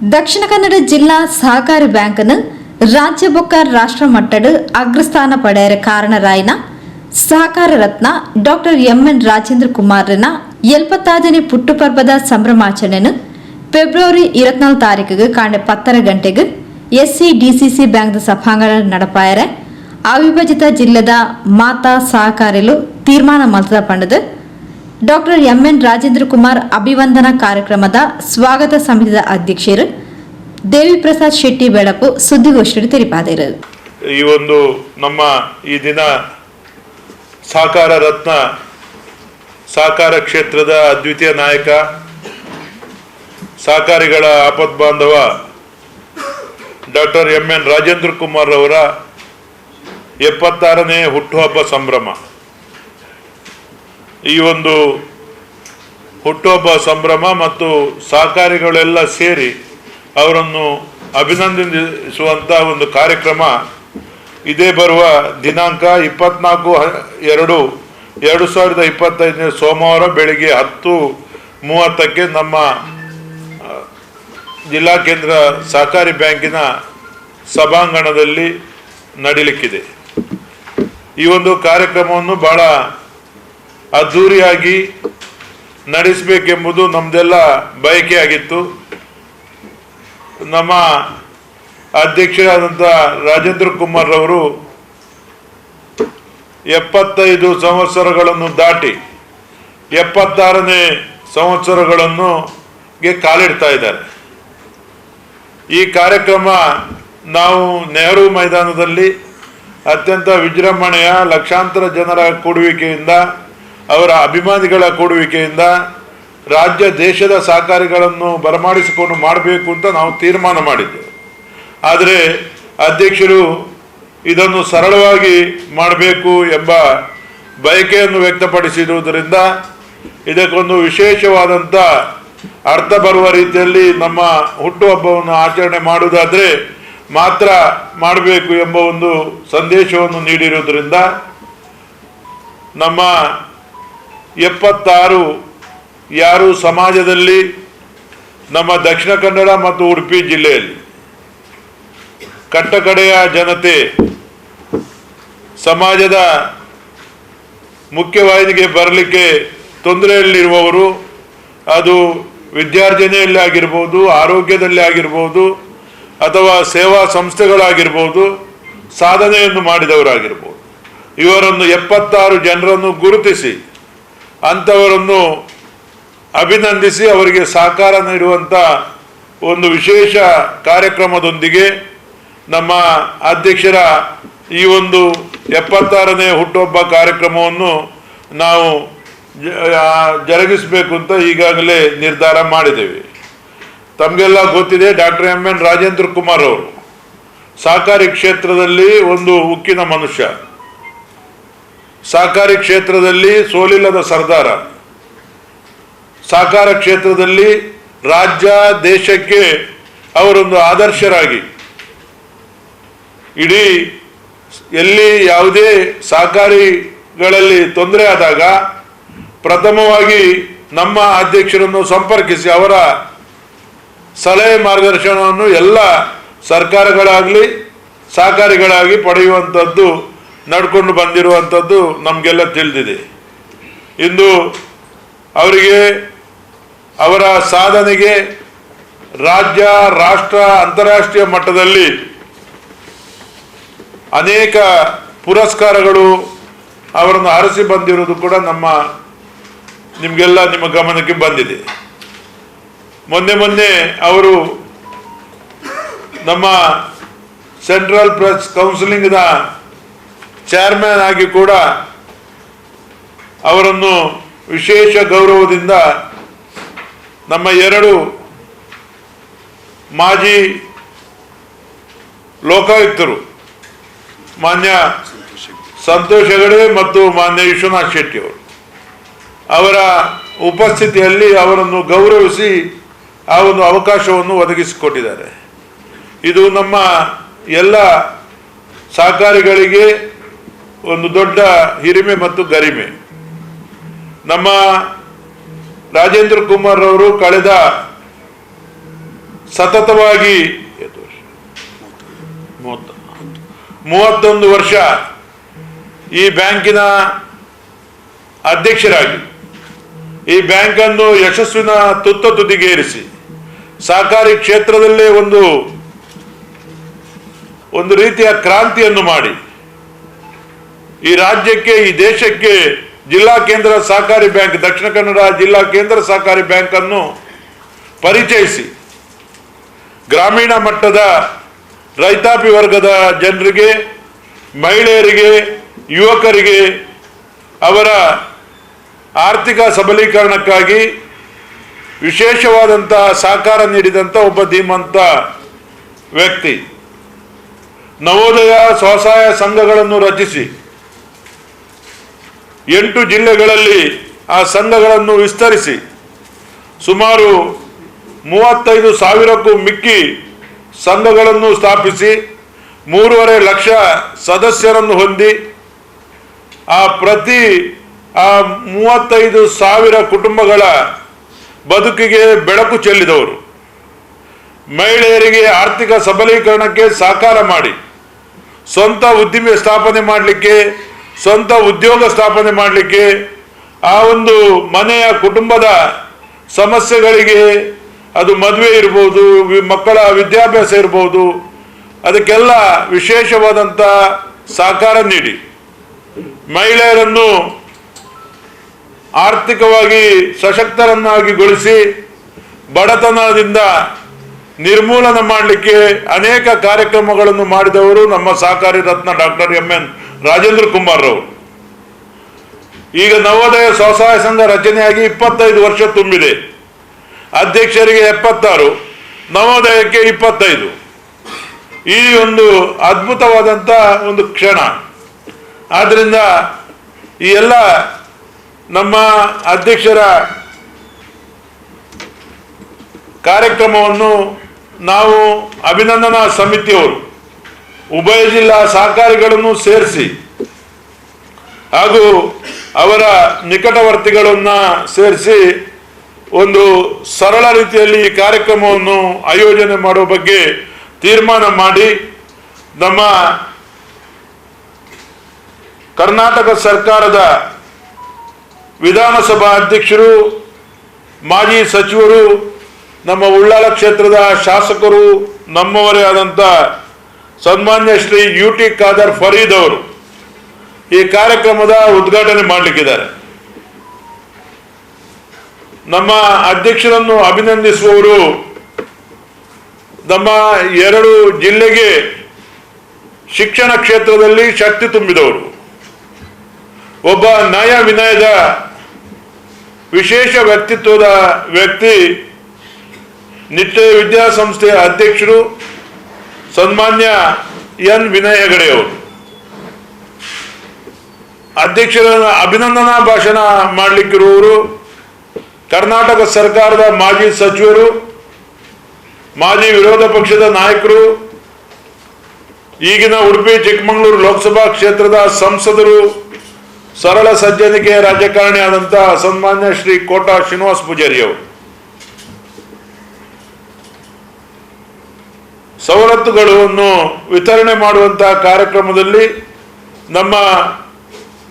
ದಕ್ಷಿಣ ಕನ್ನಡ ಜಿಲ್ಲಾ ಸಹಕಾರಿ ಬ್ಯಾಂಕ್ನ ರಾಜ್ಯ ಬೊಕ್ಕ ರಾಷ್ಟ್ರ ಮಟ್ಟದ ಅಗ್ರಸ್ಥಾನ ಪಡೆಯರ ಕಾರಣರಾಯಿನ Sahakara Ratna doctor M N Rajendra ಕುಮಾರನ ಎಲ್ಪತ್ತಾದನೇ ಪುಟ್ಟುಪರ್ವದ ಸಂಭ್ರಮಾಚರಣೆಯನ್ನು ಫೆಬ್ರವರಿ ಇರತ್ನಾಲ್ಕು ತಾರೀಕಿಗೆ ಕಾಂಡೆ ಪತ್ತರ ಗಂಟೆಗೆ ಎಸ್ಸಿ ಡಿಸಿಸಿ ಬ್ಯಾಂಕ್ದ ಸಭಾಂಗಣ ನಡಪಾಯರೆ ಅವಿಭಜಿತ ಜಿಲ್ಲೆದ ಮಾತಾ ಸಹಕಾರಿಲು ತೀರ್ಮಾನ ಮಂತದ ಪಂಡದ doctor M N Rajendra Kumar ಅಭಿವಂದನಾ ಕಾರ್ಯಕ್ರಮದ ಸ್ವಾಗತ ಸಮಿತಿಯ ಅಧ್ಯಕ್ಷರು ದೇವಿ ಪ್ರಸಾದ್ ಶೆಟ್ಟಿ ಬೆಳಕು ಸುದ್ದಿಗೋಷ್ಠಿಯಲ್ಲಿ ತಿಳಿಪಾದರು. ಈ ಒಂದು ನಮ್ಮ ಈ ದಿನ ಸಹಕಾರ ರತ್ನ ಸಹಕಾರ ಕ್ಷೇತ್ರದ ಅದ್ವಿತೀಯ ನಾಯಕ ಸಹಕಾರಿಗಳ ಆಪತ್ ಬಾಂಧವ doctor M N Rajendra Kumar ಅವರ ಎಪ್ಪತ್ತಾರನೇ ಹುಟ್ಟುಹಬ್ಬ ಸಂಭ್ರಮ. ಈ ಒಂದು ಹುಟ್ಟುಹಬ್ಬ ಸಂಭ್ರಮ ಮತ್ತು ಸಹಕಾರಿಗಳೆಲ್ಲ ಸೇರಿ ಅವರನ್ನು ಅಭಿನಂದಿಸುವಂಥ ಒಂದು ಕಾರ್ಯಕ್ರಮ ಇದೇ ಬರುವ ದಿನಾಂಕ ಇಪ್ಪತ್ನಾಲ್ಕು ಎರಡು ಎರಡು ಸಾವಿರದ ಇಪ್ಪತ್ತೈದನೇ ಸೋಮವಾರ ಬೆಳಿಗ್ಗೆ ಹತ್ತು ಮೂವತ್ತಕ್ಕೆ ನಮ್ಮ ಜಿಲ್ಲಾ ಕೇಂದ್ರ ಸಹಕಾರಿ ಬ್ಯಾಂಕಿನ ಸಭಾಂಗಣದಲ್ಲಿ ನಡೀಲಿಕ್ಕಿದೆ. ಈ ಒಂದು ಕಾರ್ಯಕ್ರಮವನ್ನು ಬಹಳ ಅದ್ಧೂರಿಯಾಗಿ ನಡೆಸಬೇಕೆಂಬುದು ನಮ್ದೆಲ್ಲ ಬಯಕೆಯಾಗಿತ್ತು. ನಮ್ಮ ಅಧ್ಯಕ್ಷರಾದಂಥ ರಾಜೇಂದ್ರ ಕುಮಾರ್ ರವರು ಎಪ್ಪತ್ತೈದು ಸಂವತ್ಸರಗಳನ್ನು ದಾಟಿ ಎಪ್ಪತ್ತಾರನೇ ಸಂವತ್ಸರಗಳನ್ನು ಗೆ ಕಾಲಿಡ್ತಾ ಇದ್ದಾರೆ. ಈ ಕಾರ್ಯಕ್ರಮ ನಾವು ನೆಹರು ಮೈದಾನದಲ್ಲಿ ಅತ್ಯಂತ ವಿಜೃಂಭಣೆಯ ಲಕ್ಷಾಂತರ ಜನರ ಕೂಡುವಿಕೆಯಿಂದ ಅವರ ಅಭಿಮಾನಿಗಳ ಕೂಡುವಿಕೆಯಿಂದ ರಾಜ್ಯ ದೇಶದ ಸಹಕಾರಿಗಳನ್ನು ಬರಮಾಡಿಸಿಕೊಂಡು ಮಾಡಬೇಕು ಅಂತ ನಾವು ತೀರ್ಮಾನ ಮಾಡಿದ್ದೆವು. ಆದರೆ ಅಧ್ಯಕ್ಷರು ಇದನ್ನು ಸರಳವಾಗಿ ಮಾಡಬೇಕು ಎಂಬ ಬಯಕೆಯನ್ನು ವ್ಯಕ್ತಪಡಿಸಿರುವುದರಿಂದ ಇದಕ್ಕೊಂದು ವಿಶೇಷವಾದಂಥ ಅರ್ಥ ಬರುವ ರೀತಿಯಲ್ಲಿ ನಮ್ಮ ಹುಟ್ಟುಹಬ್ಬವನ್ನು ಆಚರಣೆ ಮಾಡುವುದಾದರೆ ಮಾತ್ರ ಮಾಡಬೇಕು ಎಂಬ ಒಂದು ಸಂದೇಶವನ್ನು ನೀಡಿರುವುದರಿಂದ ನಮ್ಮ ಎಪ್ಪತ್ತಾರು ಯಾರು ಸಮಾಜದಲ್ಲಿ ನಮ್ಮ ದಕ್ಷಿಣ ಕನ್ನಡ ಮತ್ತು ಉಡುಪಿ ಜಿಲ್ಲೆಯಲ್ಲಿ ಕಟ್ಟಕಡೆಯ ಜನತೆ ಸಮಾಜದ ಮುಖ್ಯವಾಹಿನಿಗೆ ಬರಲಿಕ್ಕೆ ತೊಂದರೆಯಲ್ಲಿರುವವರು, ಅದು ವಿದ್ಯಾರ್ಜನೆಯಲ್ಲಿ ಆಗಿರ್ಬೋದು, ಆರೋಗ್ಯದಲ್ಲಿ ಆಗಿರ್ಬೋದು, ಅಥವಾ ಸೇವಾ ಸಂಸ್ಥೆಗಳಾಗಿರ್ಬೋದು, ಸಾಧನೆಯನ್ನು ಮಾಡಿದವರಾಗಿರ್ಬೋದು. ಇವರನ್ನು ಎಪ್ಪತ್ತಾರು ಜನರನ್ನು ಗುರುತಿಸಿ ಅಂಥವರನ್ನು ಅಭಿನಂದಿಸಿ ಅವರಿಗೆ ಸಹಕಾರ ನೀಡುವಂಥ ಒಂದು ವಿಶೇಷ ಕಾರ್ಯಕ್ರಮದೊಂದಿಗೆ ನಮ್ಮ ಅಧ್ಯಕ್ಷರ ಈ ಒಂದು ಎಪ್ಪತ್ತಾರನೇ ಹುಟ್ಟುಹಬ್ಬ ಕಾರ್ಯಕ್ರಮವನ್ನು ನಾವು ಜರುಗಿಸಬೇಕು ಅಂತ ಈಗಾಗಲೇ ನಿರ್ಧಾರ ಮಾಡಿದ್ದೇವೆ. ತಮಗೆಲ್ಲ ಗೊತ್ತಿದೆ doctor M N Rajendra Kumar ಅವರು. ಸಹಕಾರಿ ಕ್ಷೇತ್ರದಲ್ಲಿ ಒಂದು ಉಕ್ಕಿನ ಮನುಷ್ಯ. ಸಹಕಾರಿ ಕ್ಷೇತ್ರದಲ್ಲಿ ಸೋಲಿಲ್ಲದ ಸರ್ದಾರ. ಸಹಕಾರ ಕ್ಷೇತ್ರದಲ್ಲಿ ರಾಜ್ಯ ದೇಶಕ್ಕೆ ಅವರೊಂದು ಆದರ್ಶರಾಗಿ. ಇಡೀ ಎಲ್ಲಿ ಯಾವುದೇ ಸಹಕಾರಿಗಳಲ್ಲಿ ತೊಂದರೆ ಆದಾಗ ಪ್ರಥಮವಾಗಿ ನಮ್ಮ ಅಧ್ಯಕ್ಷರನ್ನು ಸಂಪರ್ಕಿಸಿ ಅವರ ಸಲಹೆ ಮಾರ್ಗದರ್ಶನವನ್ನು ಎಲ್ಲ ಸರ್ಕಾರಗಳಾಗಲಿ ಸಹಕಾರಿಗಳಾಗಿ ಪಡೆಯುವಂಥದ್ದು ನಡ್ಕೊಂಡು ಬಂದಿರುವಂಥದ್ದು ನಮಗೆಲ್ಲ ತಿಳಿದಿದೆ. ಇಂದು ಅವರಿಗೆ ಅವರ ಸಾಧನೆಗೆ ರಾಜ್ಯ, ರಾಷ್ಟ್ರ, ಅಂತಾರಾಷ್ಟ್ರೀಯ ಮಟ್ಟದಲ್ಲಿ ಅನೇಕ ಪುರಸ್ಕಾರಗಳು ಅವರನ್ನು ಹರಿಸಿ ಬಂದಿರುವುದು ಕೂಡ ನಮ್ಮ, ನಿಮಗೆಲ್ಲ ನಿಮ್ಮ ಗಮನಕ್ಕೆ ಬಂದಿದೆ. ಮೊನ್ನೆ ಮೊನ್ನೆ ಅವರು ನಮ್ಮ ಸೆಂಟ್ರಲ್ ಪ್ರೆಸ್ ಕೌನ್ಸಿಲಿಂಗ್ನ ಚೇರ್ಮನ್ ಆಗಿ ಕೂಡ ಅವರನ್ನು ವಿಶೇಷ ಗೌರವದಿಂದ ನಮ್ಮ ಎರಡು ಮಾಜಿ ಲೋಕಾಯುಕ್ತರು, ಮಾನ್ಯ ಸಂತೋಷ್ ಹೆಗಡೆ ಮತ್ತು ಮಾನ್ಯ ವಿಶ್ವನಾಥ್ ಶೆಟ್ಟಿ ಅವರು, ಅವರ ಉಪಸ್ಥಿತಿಯಲ್ಲಿ ಅವರನ್ನು ಗೌರವಿಸಿ ಆ ಒಂದು ಅವಕಾಶವನ್ನು ಒದಗಿಸಿಕೊಟ್ಟಿದ್ದಾರೆ. ಇದು ನಮ್ಮ ಎಲ್ಲ ಸಹಕಾರಿಗಳಿಗೆ ಒಂದು ದೊಡ್ಡ ಹಿರಿಮೆ ಮತ್ತು ಗರಿಮೆ ನಮ್ಮ ರಾಜೇಂದ್ರ ಕುಮಾರ್ ಅವರು ಕಳೆದ ಸತತವಾಗಿ? ಮೂವತ್ತೊಂದು ವರ್ಷ ಈ ಬ್ಯಾಂಕಿನ ಅಧ್ಯಕ್ಷರಾಗಿ, ಈ ಬ್ಯಾಂಕನ್ನು ಯಶಸ್ವಿನ ತುತ್ತ ತುದಿಗೇರಿಸಿ, ಸಹಕಾರಿ ಕ್ಷೇತ್ರದಲ್ಲೇ ಒಂದು ಒಂದು ರೀತಿಯ ಕ್ರಾಂತಿಯನ್ನು ಮಾಡಿ ಈ ರಾಜ್ಯಕ್ಕೆ, ಈ ದೇಶಕ್ಕೆ ಜಿಲ್ಲಾ ಕೇಂದ್ರ ಸಹಕಾರಿ ಬ್ಯಾಂಕ್, ದಕ್ಷಿಣ ಕನ್ನಡ ಜಿಲ್ಲಾ ಕೇಂದ್ರ ಸಹಕಾರಿ ಬ್ಯಾಂಕ್ ಅನ್ನು ಪರಿಚಯಿಸಿ. ಗ್ರಾಮೀಣ ಮಟ್ಟದ ರೈತಾಪಿ ವರ್ಗದ ಜನರಿಗೆ, ಮಹಿಳೆಯರಿಗೆ, ಯುವಕರಿಗೆ ಅವರ ಆರ್ಥಿಕ ಸಬಲೀಕರಣಕ್ಕಾಗಿ ವಿಶೇಷವಾದಂತಹ ಸಹಕಾರ ನೀಡಿದಂಥ ಒಬ್ಬ ಧೀಮಂತ ವ್ಯಕ್ತಿ. ನವೋದಯ ಸ್ವಸಹಾಯ ಸಂಘಗಳನ್ನು ರಚಿಸಿ. ಎಂಟು ಜಿಲ್ಲೆಗಳಲ್ಲಿ ಆ ಸಂಘಗಳನ್ನು ವಿಸ್ತರಿಸಿ ಸುಮಾರು ಮೂವತ್ತೈದು ಸಾವಿರಕ್ಕೂ ಮಿಕ್ಕಿ ಸಂಘಗಳನ್ನು ಸ್ಥಾಪಿಸಿ ಮೂರುವರೆ ಲಕ್ಷ ಸದಸ್ಯರನ್ನು ಹೊಂದಿ ಆ ಪ್ರತಿ ಆ ಮೂವತ್ತೈದು ಸಾವಿರ ಕುಟುಂಬಗಳ ಬದುಕಿಗೆ ಬೆಳಕು ಚೆಲ್ಲಿದವರು. ಮಹಿಳೆಯರಿಗೆ ಆರ್ಥಿಕ ಸಬಲೀಕರಣಕ್ಕೆ ಸಹಕಾರ ಮಾಡಿ, ಸ್ವಂತ ಉದ್ದಿಮೆ ಸ್ಥಾಪನೆ ಮಾಡಲಿಕ್ಕೆ ಸ್ವಂತ ಉದ್ಯೋಗ ಸ್ಥಾಪನೆ ಮಾಡಲಿಕ್ಕೆ ಆ ಒಂದು ಮನೆಯ ಕುಟುಂಬದ ಸಮಸ್ಯೆಗಳಿಗೆ ಅದು ಮದುವೆ ಇರ್ಬೋದು ಮಕ್ಕಳ ವಿದ್ಯಾಭ್ಯಾಸ ಇರ್ಬೋದು, ಅದಕ್ಕೆಲ್ಲ ವಿಶೇಷವಾದಂಥ ಸಹಕಾರ ನೀಡಿ. ಮಹಿಳೆಯರನ್ನು ಆರ್ಥಿಕವಾಗಿ ಸಶಕ್ತರನ್ನಾಗಿಗೊಳಿಸಿ ಬಡತನದಿಂದ ನಿರ್ಮೂಲನ ಮಾಡಲಿಕ್ಕೆ ಅನೇಕ ಕಾರ್ಯಕ್ರಮಗಳನ್ನು ಮಾಡಿದವರು ನಮ್ಮ ಸಹಕಾರಿ ರತ್ನ doctor M N Rajendra Kumar ಅವರು ಈಗ ನವೋದಯ ಸ್ವಸಹಾಯ ಸಂಘ ರಚನೆಯಾಗಿ ಇಪ್ಪತ್ತೈದು ವರ್ಷ ತುಂಬಿದೆ. ಅಧ್ಯಕ್ಷರಿಗೆ ಎಪ್ಪತ್ತಾರು, ನವೋದಯಕ್ಕೆ ಇಪ್ಪತ್ತೈದು. ಈ ಒಂದು ಅದ್ಭುತವಾದಂಥ ಒಂದು ಕ್ಷಣ. ಆದ್ದರಿಂದ ಈ ಎಲ್ಲ ನಮ್ಮ ಅಧ್ಯಕ್ಷರ ಕಾರ್ಯಕ್ರಮವನ್ನು ನಾವು ಅಭಿನಂದನಾ ಸಮಿತಿಯವರು ಉಭಯ ಜಿಲ್ಲಾ ಸಹಕಾರಿಗಳನ್ನು ಸೇರಿಸಿ ಹಾಗೂ ಅವರ ನಿಕಟವರ್ತಿಗಳನ್ನ ಸೇರಿಸಿ ಒಂದು ಸರಳ ರೀತಿಯಲ್ಲಿ ಈ ಕಾರ್ಯಕ್ರಮವನ್ನು ಆಯೋಜನೆ ಮಾಡುವ ಬಗ್ಗೆ ತೀರ್ಮಾನ ಮಾಡಿ ನಮ್ಮ ಕರ್ನಾಟಕ ಸರ್ಕಾರದ ವಿಧಾನಸಭಾ ಅಧ್ಯಕ್ಷರು, ಮಾಜಿ ಸಚಿವರು, ನಮ್ಮ ಉಳ್ಳಾಲ ಕ್ಷೇತ್ರದ ಶಾಸಕರು, ನಮ್ಮವರೇ ಆದಂಥ ಸನ್ಮಾನ್ಯ ಶ್ರೀ ಯು ಟಿ ಖಾದರ್ ಫರೀದ್ ಅವರು ಈ ಕಾರ್ಯಕ್ರಮದ ಉದ್ಘಾಟನೆ ಮಾಡಲಿಕ್ಕಿದ್ದಾರೆ. ನಮ್ಮ ಅಧ್ಯಕ್ಷರನ್ನು ಅಭಿನಂದಿಸುವವರು ನಮ್ಮ ಎರಡು ಜಿಲ್ಲೆಗೆ ಶಿಕ್ಷಣ ಕ್ಷೇತ್ರದಲ್ಲಿ ಶಕ್ತಿ ತುಂಬಿದವರು. ಒಬ್ಬ ನಯ ವಿನಯದ ವಿಶೇಷ ವ್ಯಕ್ತಿತ್ವದ ವ್ಯಕ್ತಿ, ನಿತ್ಯ ವಿದ್ಯಾಸಂಸ್ಥೆಯ ಅಧ್ಯಕ್ಷರು ಸನ್ಮಾನ್ಯ ಎನ್ ವಿನಯ ಹೆಗಡೆಯವರು ಅಧ್ಯಕ್ಷರ ಅಭಿನಂದನಾ ಭಾಷಣ ಮಾಡಲಿಕ್ಕಿರುವವರು ಕರ್ನಾಟಕ ಸರ್ಕಾರದ ಮಾಜಿ ಸಚಿವರು, ಮಾಜಿ ವಿರೋಧ ಪಕ್ಷದ ನಾಯಕರು, ಈಗಿನ ಉಡುಪಿ ಚಿಕ್ಕಮಗಳೂರು ಲೋಕಸಭಾ ಕ್ಷೇತ್ರದ ಸಂಸದರು, ಸರಳ ಸಜ್ಜನಿಕೆಯ ರಾಜಕಾರಣಿ ಆದಂಥ ಸನ್ಮಾನ್ಯ ಶ್ರೀ ಕೋಟಾ ಶ್ರೀನಿವಾಸ್ ಪೂಜಾರಿ ಅವರು. ಸವಲತ್ತುಗಳನ್ನು ವಿತರಣೆ ಮಾಡುವಂತಹ ಕಾರ್ಯಕ್ರಮದಲ್ಲಿ ನಮ್ಮ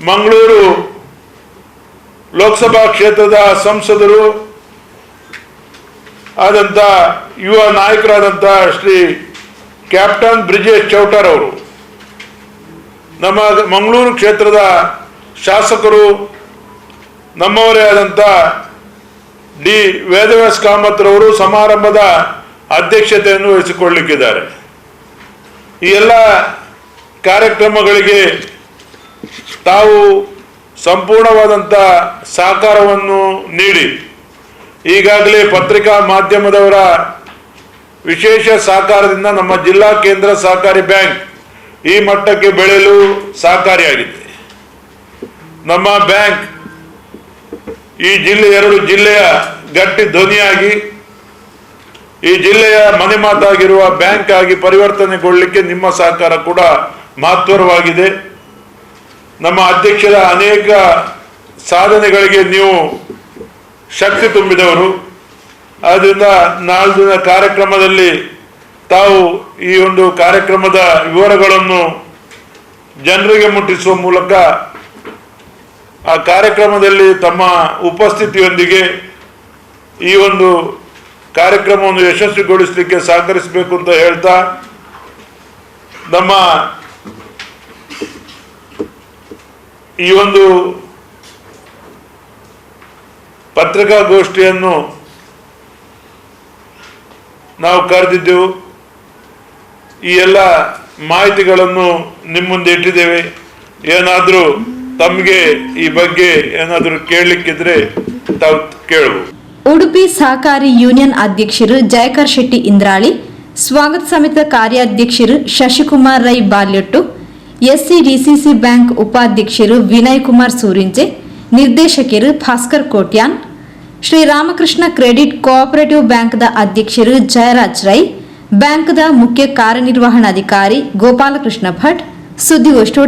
ಮಂಗಳೂರು ಲೋಕಸಭಾ ಕ್ಷೇತ್ರದ ಸಂಸದರು ಆದಂಥ ಯುವ ನಾಯಕರಾದಂಥ ಶ್ರೀ ಕ್ಯಾಪ್ಟನ್ ಬ್ರಿಜೇಶ್ ಚೌಟರ್ ಅವರು. ನಮ್ಮ ಮಂಗಳೂರು ಕ್ಷೇತ್ರದ ಶಾಸಕರು, ನಮ್ಮವರೇ ಆದಂಥ ಡಿ. ವೇದವ್ಯಾಸ್ ಕಾಮತ್ರವರು ಸಮಾರಂಭದ ಅಧ್ಯಕ್ಷತೆಯನ್ನು ವಹಿಸಿಕೊಳ್ಳಿಕ್ಕಿದ್ದಾರೆ. ಈ ಎಲ್ಲ ಕಾರ್ಯಕ್ರಮಗಳಿಗೆ ತಾವು ಸಂಪೂರ್ಣವಾದಂಥ ಸಹಕಾರವನ್ನು ನೀಡಿ, ಈಗಾಗಲೇ ಪತ್ರಿಕಾ ಮಾಧ್ಯಮದವರ ವಿಶೇಷ ಸಹಕಾರದಿಂದ ನಮ್ಮ ಜಿಲ್ಲಾ ಕೇಂದ್ರ ಸಹಕಾರಿ ಬ್ಯಾಂಕ್ ಈ ಮಟ್ಟಕ್ಕೆ ಬೆಳೆಯಲು ಸಹಕಾರಿಯಾಗಿದೆ. ನಮ್ಮ ಬ್ಯಾಂಕ್ ಈ ಜಿಲ್ಲೆ ಎರಡು ಜಿಲ್ಲೆಯ ಗಟ್ಟಿ ಧ್ವನಿಯಾಗಿ ಈ ಜಿಲ್ಲೆಯ ಮನೆ ಮಾತಾಗಿರುವ ಬ್ಯಾಂಕ್ ಆಗಿ ಪರಿವರ್ತನೆಗೊಳ್ಳಲಿಕ್ಕೆ ನಿಮ್ಮ ಸಹಕಾರ ಕೂಡ ಮಹತ್ವರವಾಗಿದೆ ನಮ್ಮ ಅಧ್ಯಕ್ಷರ ಅನೇಕ ಸಾಧನೆಗಳಿಗೆ ನೀವು ಶಕ್ತಿ ತುಂಬಿದವರು. ಆದ್ರಿಂದ ನಾಲ್ದಿನ ದಿನ ಕಾರ್ಯಕ್ರಮದಲ್ಲಿ ತಾವು ಈ ಒಂದು ಕಾರ್ಯಕ್ರಮದ ವಿವರಗಳನ್ನು ಜನರಿಗೆ ಮುಟ್ಟಿಸುವ ಮೂಲಕ ಆ ಕಾರ್ಯಕ್ರಮದಲ್ಲಿ ತಮ್ಮ ಉಪಸ್ಥಿತಿಯೊಂದಿಗೆ ಈ ಒಂದು ಕಾರ್ಯಕ್ರಮವನ್ನು ಯಶಸ್ವಿಗೊಳಿಸಲಿಕ್ಕೆ ಸಹಕರಿಸಬೇಕು ಅಂತ ಹೇಳ್ತಾ ನಮ್ಮ ಈ ಒಂದು ಪತ್ರಿಕಾಗೋಷ್ಠಿಯನ್ನು ನಾವು ಕರೆದಿದ್ದೆವು. ಈ ಎಲ್ಲ ಮಾಹಿತಿಗಳನ್ನು ನಿಮ್ಮ ಮುಂದೆ ಇಟ್ಟಿದ್ದೇವೆ. ಏನಾದರೂ ತಮಗೆ ಈ ಬಗ್ಗೆ ಏನಾದರೂ ಕೇಳಲಿಕ್ಕಿದ್ರೆ ತಾವು ಕೇಳಬಹುದು. ಉಡುಪಿ ಸಹಕಾರಿ ಯೂನಿಯನ್ ಅಧ್ಯಕ್ಷರು ಜಯಕರ್ ಶೆಟ್ಟಿ ಇಂದ್ರಾಳಿ, ಸ್ವಾಗತ ಸಮಿತ ಕಾರ್ಯಾಧ್ಯಕ್ಷರು ಶಶಿಕುಮಾರ್ ರೈ ಬಾಲ್ಯೊಟ್ಟು, ಎಸ್ಸಿಡಿಸಿಸಿ ಬ್ಯಾಂಕ್ ಉಪಾಧ್ಯಕ್ಷರು ವಿನಯ್ ಕುಮಾರ್ ಸೂರಿಂಜೆ, ನಿರ್ದೇಶಕರು ಭಾಸ್ಕರ್ ಕೋಟ್ಯಾನ್ ಶ್ರೀರಾಮಕೃಷ್ಣ ಕ್ರೆಡಿಟ್ ಕೋಆಪರೇಟಿವ್ ಬ್ಯಾಂಕ್ದ ಅಧ್ಯಕ್ಷರು ಜಯರಾಜ್ ರೈ, ಬ್ಯಾಂಕ್ದ ಮುಖ್ಯ ಕಾರ್ಯನಿರ್ವಹಣಾಧಿಕಾರಿ ಗೋಪಾಲಕೃಷ್ಣ ಭಟ್, ಸುದ್ದಿಗೋಷ್ಠಿ